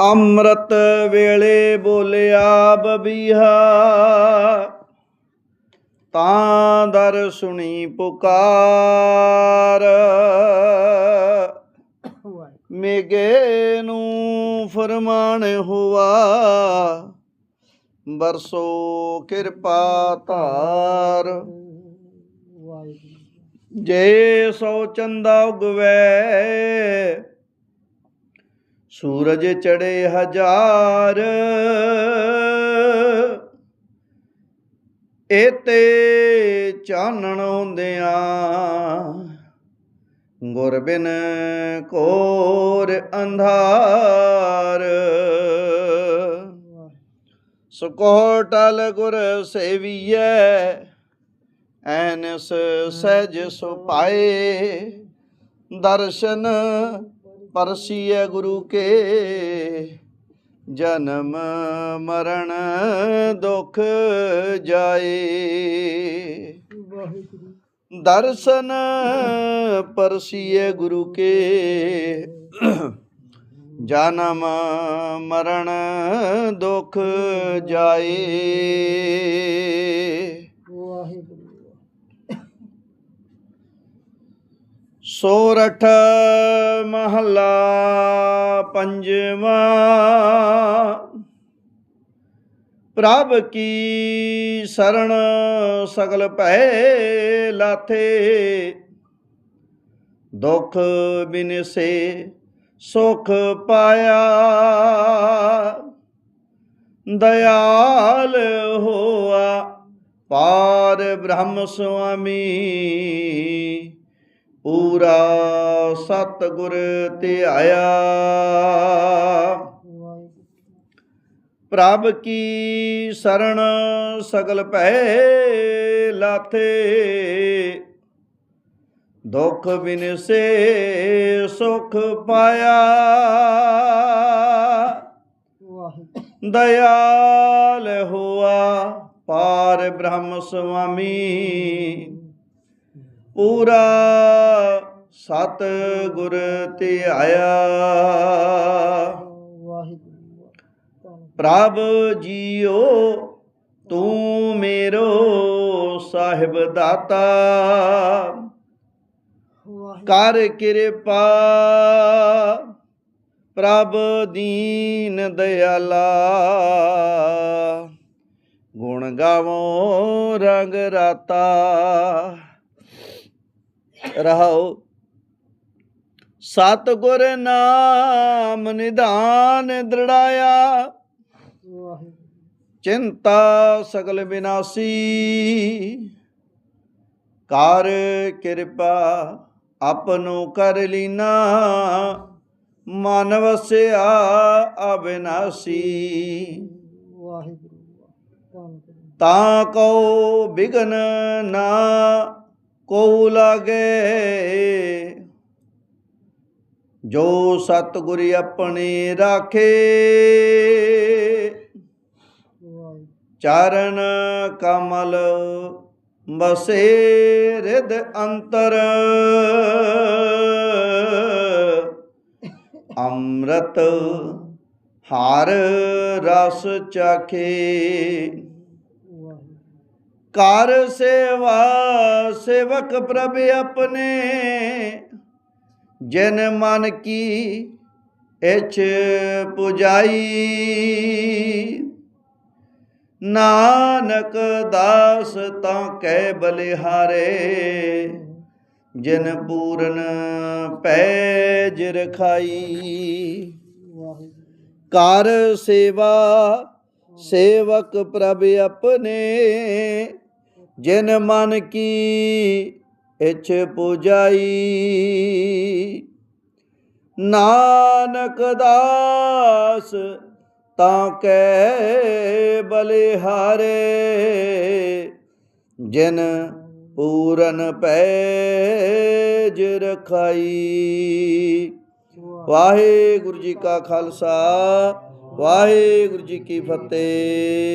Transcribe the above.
ਅੰਮ੍ਰਿਤ ਵੇਲੇ ਬੋਲਿਆ ਬਬੀਹਾ ਤਾਂ ਦਰ ਸੁਣੀ ਪੁਕਾਰ। ਮੇਗੇ ਨੂੰ ਫਰਮਾਨ ਹੁਆ। ਬਰਸੋ ਕਿਰਪਾ ਧਾਰ। ਜੇ ਸੋ ਚੰਦਾ ਉਗਵੈ ਸੂਰਜ ਚੜੇ ਹਜ਼ਾਰ। ਏਤੇ ਚਾਨਣ ਹੁੰਦਿਆਂ ਗੁਰ ਬਿਨ ਕੋਰ ਅੰਧਾਰ। ਸੁਕੋਟਲ ਗੁਰ ਸੇਵੀਐ, ਐਨਸ ਸਹਿਜ ਸੁਪਾਏ। ਦਰਸ਼ਨ ਪਰਸੀਏ ਗੁਰੂ ਕੇ। ਜਨਮ ਮਰਨ ਦੁਖ ਜਾਏ। ਦਰਸ਼ਨ ਪਰਸੀਏ ਗੁਰੂ ਕੇ। ਜਨਮ ਮਰਨ ਦੁਖ ਜਾਏ। ਸੋਰਠ ਮਹੱਲਾ ਪੰਜਵਾਂ। ਪ੍ਰਭ ਕੀ ਸਰਣ ਸਗਲ ਭੈ ਲਾਥੇ? ਦੁਖ ਬਿਨਸੇ ਸੁਖ ਪਾਇਆ। ਦਇਆਲ ਹੋਆ ਪਾਰ ਬ੍ਰਹਮ ਸੁਆਮੀ। ਪੂਰਾ ਸਤਿਗੁਰ ਧਿਆਇਆ। ਪ੍ਰਭ ਕੀ ਸਰਣ ਸਗਲ ਭੈ ਲਾਥੇ। ਦੁਖ ਬਿਨਸੇ ਸੁਖ ਪਾਇਆ। ਦਇਆਲ ਹੋਆ ਪਾਰ ਬ੍ਰਹਮ ਸੁਆਮੀ। ਪੂਰਾ ਸਤ ਗੁਰ ਧਿਆਇਆ। ਪ੍ਰਭ ਜੀਓ, ਤੂੰ ਮੇਰੋ ਸਾਹਿਬ ਦਾਤਾ। ਕਰ ਕਿਰਪਾ, ਪ੍ਰਭ ਦੀਨ ਦਇਆਲਾ ਗੁਣ ਗਾਵੋ ਰੰਗ ਰਾਤਾ। ਰਹਾਉ ਸਤਿਗੁਰ ਨਾਮ ਨਿਧਾਨ ਦ੍ਰਿੜਾਇਆ। ਚਿੰਤਾ ਸਗਲ ਵਿਨਾਸੀ ਕਰ ਕਿਰਪਾ ਆਪਨੋ ਕਰ ਲੀਨਾ। ਮਨ ਵਸਿਆ ਅਬਿਨਾਸੀ। ਤਾਂ ਕਉ ਬਿਗਨ ਨਾ ਕੋ ਲਾਗੇ। ਜੋ ਸਤਿਗੁਰ ਆਪਣੇ ਰਾਖੇ। ਚਰਨ ਕਮਲ ਬਸੇ ਰਿਦ ਅੰਤਰ। ਅੰਮ੍ਰਿਤ ਹਾਰ ਰਸ ਚਾਖੇ। ਕਰ ਸੇਵਾ ਸੇਵਕ ਪ੍ਰਭ ਆਪਣੇ, ਜਿਨ ਮਨ ਕੀ ਇਛ ਪੁਜਾਈ। ਨਾਨਕ ਦਾਸ ਤਾਂ ਕਹਿ ਬਲਿਹਾਰੇ, ਜਿਨ ਪੂਰਨ ਪੈਜ ਰਖਾਈ। ਕਰ ਸੇਵਾ ਸੇਵਕ ਪ੍ਰਭ ਆਪਣੇ ਜਿਨ ਮਨ ਕੀ ਇਛ ਪੁਜਾਈ। ਨਾਨਕ ਦਾਸ ਤਾਂ ਕੈ ਬਲਿਹਾਰੇ, ਜਿਨ ਪੂਰਨ ਪੈਜ ਰਖਾਈ। ਵਾਹਿਗੁਰੂ ਜੀ ਕਾ ਖਾਲਸਾ, ਵਾਹਿਗੁਰੂ ਜੀ ਕੀ ਫਤਿਹ।